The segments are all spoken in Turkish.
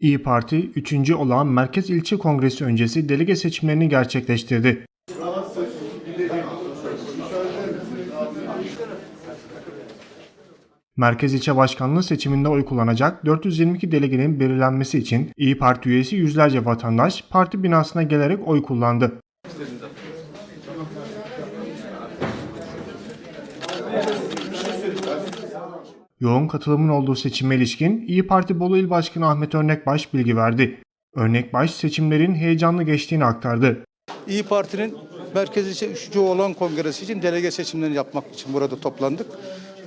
İyi Parti 3. olan Merkez İlçe Kongresi öncesi delege seçimlerini gerçekleştirdi. Merkez İlçe Başkanlığı seçiminde oy kullanacak 422 delegenin belirlenmesi için İyi Parti üyesi yüzlerce vatandaş parti binasına gelerek oy kullandı. Yoğun katılımın olduğu seçime ilişkin İyi Parti Bolu İl Başkanı Ahmet Örnekbaş bilgi verdi. Örnekbaş seçimlerin heyecanlı geçtiğini aktardı. İyi Parti'nin Merkez İlçe 3. olan kongresi için delege seçimlerini yapmak için burada toplandık.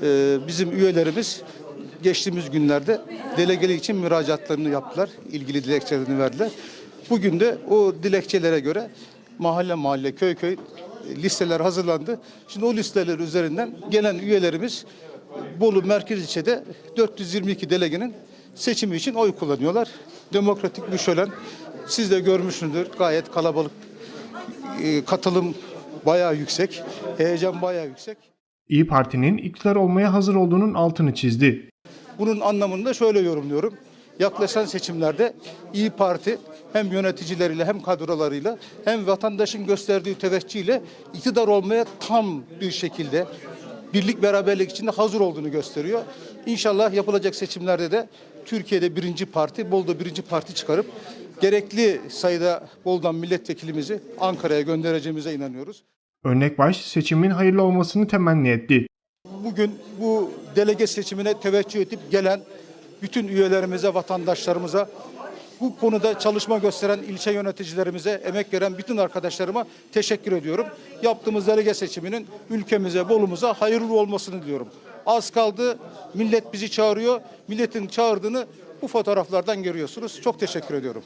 Ee, bizim üyelerimiz geçtiğimiz günlerde delegelik için müracaatlarını yaptılar. ilgili dilekçelerini verdiler. Bugün de o dilekçelere göre mahalle mahalle, köy köy listeler hazırlandı. Şimdi o listeler üzerinden gelen üyelerimiz Bolu Merkez İlçe'de 422 delegenin seçimi için oy kullanıyorlar. Demokratik bir şölen. Siz de görmüşsünüzdür. Gayet kalabalık e, katılım bayağı yüksek, heyecan bayağı yüksek. İyi Parti'nin iktidar olmaya hazır olduğunun altını çizdi. Bunun anlamını da şöyle yorumluyorum. Yaklaşan seçimlerde İyi Parti hem yöneticileriyle hem kadrolarıyla hem vatandaşın gösterdiği teveccühle iktidar olmaya tam bir şekilde birlik beraberlik içinde hazır olduğunu gösteriyor. İnşallah yapılacak seçimlerde de Türkiye'de birinci parti, Bolu'da birinci parti çıkarıp gerekli sayıda Bolu'dan milletvekilimizi Ankara'ya göndereceğimize inanıyoruz. Örnekbaş seçimin hayırlı olmasını temenni etti. bugün bu delege seçimine teveccüh edip gelen bütün üyelerimize, vatandaşlarımıza, bu konuda çalışma gösteren ilçe yöneticilerimize, emek veren bütün arkadaşlarıma teşekkür ediyorum. Yaptığımız delege seçiminin ülkemize, Bolumuza hayırlı olmasını diliyorum. Az kaldı, millet bizi çağırıyor. Milletin çağırdığını bu fotoğraflardan görüyorsunuz. Çok teşekkür ediyorum.